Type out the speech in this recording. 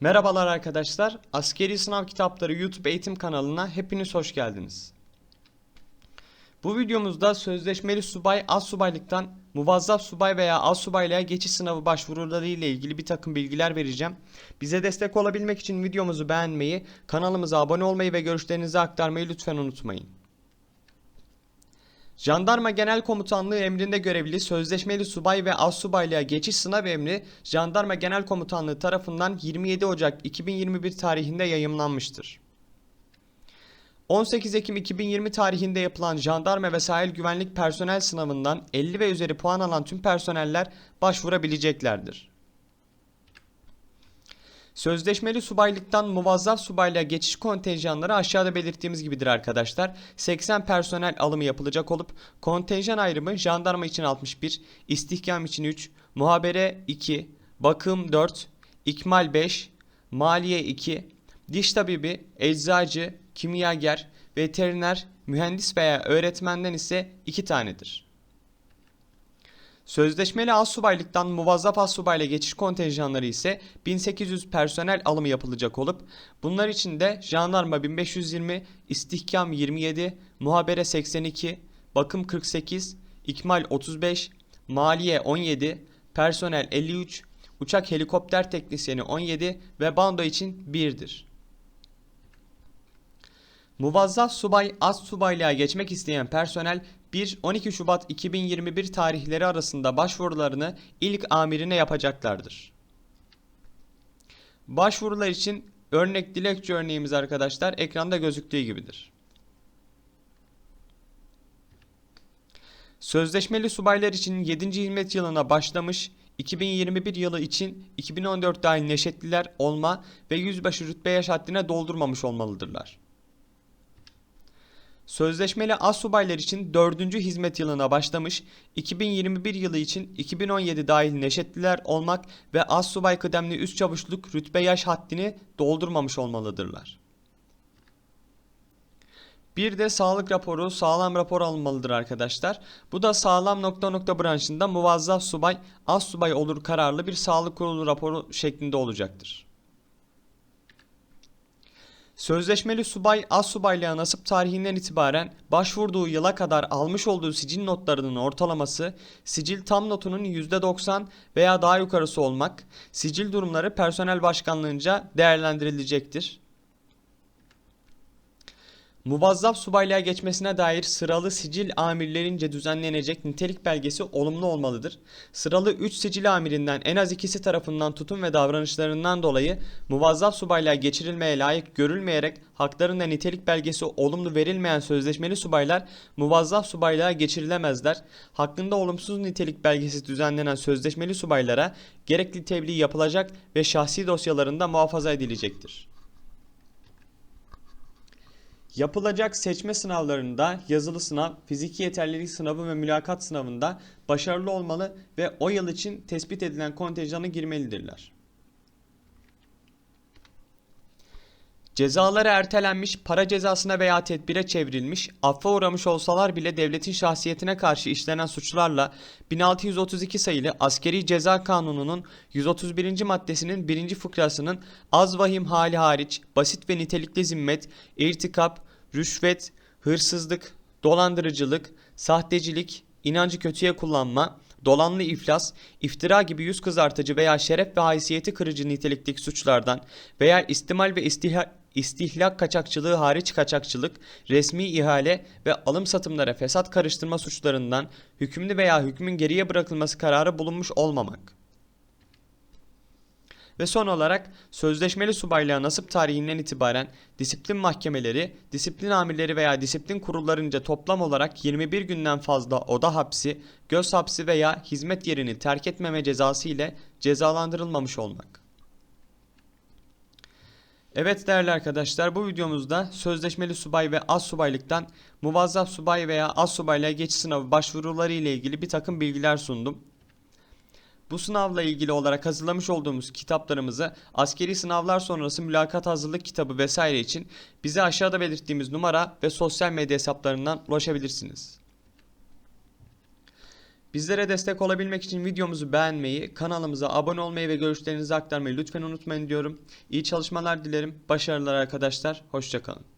Merhabalar arkadaşlar. Askeri Sınav Kitapları YouTube eğitim kanalına hepiniz hoş geldiniz. Bu videomuzda sözleşmeli subay az subaylıktan muvazzaf subay veya az subaylığa geçiş sınavı başvuruları ile ilgili bir takım bilgiler vereceğim. Bize destek olabilmek için videomuzu beğenmeyi, kanalımıza abone olmayı ve görüşlerinizi aktarmayı lütfen unutmayın. Jandarma Genel Komutanlığı emrinde görevli sözleşmeli subay ve astsubaylığa geçiş sınav emri Jandarma Genel Komutanlığı tarafından 27 Ocak 2021 tarihinde yayımlanmıştır. 18 Ekim 2020 tarihinde yapılan jandarma ve sahil güvenlik personel sınavından 50 ve üzeri puan alan tüm personeller başvurabileceklerdir. Sözleşmeli subaylıktan muvazzaf subaylığa geçiş kontenjanları aşağıda belirttiğimiz gibidir arkadaşlar. 80 personel alımı yapılacak olup kontenjan ayrımı jandarma için 61, istihkam için 3, muhabere 2, bakım 4, ikmal 5, maliye 2, diş tabibi, eczacı, kimyager, veteriner, mühendis veya öğretmenden ise 2 tanedir. Sözleşmeli astsubaylıktan muvazzaf astsubayla geçiş kontenjanları ise 1800 personel alımı yapılacak olup bunlar içinde jandarma 1520, istihkam 27, muhabere 82, bakım 48, ikmal 35, maliye 17, personel 53, uçak helikopter teknisyeni 17 ve bando için 1'dir. Muvazzaf subay az subaylığa geçmek isteyen personel 1-12 Şubat 2021 tarihleri arasında başvurularını ilk amirine yapacaklardır. Başvurular için örnek dilekçe örneğimiz arkadaşlar ekranda gözüktüğü gibidir. Sözleşmeli subaylar için 7. hizmet yılına başlamış, 2021 yılı için 2014 dahil neşetliler olma ve yüzbaşı rütbe yaş haddine doldurmamış olmalıdırlar. Sözleşmeli astsubaylar için 4. hizmet yılına başlamış, 2021 yılı için 2017 dahil neşetliler olmak ve astsubay kıdemli üst çavuşluk rütbe yaş haddini doldurmamış olmalıdırlar. Bir de sağlık raporu, sağlam rapor alınmalıdır arkadaşlar. Bu da sağlam nokta nokta branşında muvazzaf subay, az subay olur kararlı bir sağlık kurulu raporu şeklinde olacaktır. Sözleşmeli subay az subaylığa nasip tarihinden itibaren başvurduğu yıla kadar almış olduğu sicil notlarının ortalaması sicil tam notunun %90 veya daha yukarısı olmak, sicil durumları personel başkanlığınca değerlendirilecektir. Muvazzaf subaylığa geçmesine dair sıralı sicil amirlerince düzenlenecek nitelik belgesi olumlu olmalıdır. Sıralı 3 sicil amirinden en az ikisi tarafından tutum ve davranışlarından dolayı muvazzaf subaylığa geçirilmeye layık görülmeyerek haklarında nitelik belgesi olumlu verilmeyen sözleşmeli subaylar muvazzaf subaylığa geçirilemezler. Hakkında olumsuz nitelik belgesi düzenlenen sözleşmeli subaylara gerekli tebliğ yapılacak ve şahsi dosyalarında muhafaza edilecektir. Yapılacak seçme sınavlarında yazılı sınav, fiziki yeterlilik sınavı ve mülakat sınavında başarılı olmalı ve o yıl için tespit edilen kontenjanı girmelidirler. Cezaları ertelenmiş, para cezasına veya tedbire çevrilmiş, affa uğramış olsalar bile devletin şahsiyetine karşı işlenen suçlarla 1632 sayılı Askeri Ceza Kanunu'nun 131. maddesinin 1. fıkrasının az vahim hali hariç basit ve nitelikli zimmet, irtikap, rüşvet, hırsızlık, dolandırıcılık, sahtecilik, inancı kötüye kullanma, dolanlı iflas, iftira gibi yüz kızartıcı veya şeref ve haysiyeti kırıcı nitelikteki suçlardan veya istimal ve istihla, istihlak kaçakçılığı hariç kaçakçılık, resmi ihale ve alım satımlara fesat karıştırma suçlarından hükümlü veya hükmün geriye bırakılması kararı bulunmuş olmamak. Ve son olarak sözleşmeli subaylığa nasip tarihinden itibaren disiplin mahkemeleri, disiplin amirleri veya disiplin kurullarınca toplam olarak 21 günden fazla oda hapsi, göz hapsi veya hizmet yerini terk etmeme cezası ile cezalandırılmamış olmak. Evet değerli arkadaşlar bu videomuzda sözleşmeli subay ve az subaylıktan muvazzaf subay veya az subaylığa geçiş sınavı başvuruları ile ilgili bir takım bilgiler sundum. Bu sınavla ilgili olarak hazırlamış olduğumuz kitaplarımızı askeri sınavlar sonrası mülakat hazırlık kitabı vesaire için bize aşağıda belirttiğimiz numara ve sosyal medya hesaplarından ulaşabilirsiniz. Bizlere destek olabilmek için videomuzu beğenmeyi, kanalımıza abone olmayı ve görüşlerinizi aktarmayı lütfen unutmayın diyorum. İyi çalışmalar dilerim. Başarılar arkadaşlar. Hoşçakalın.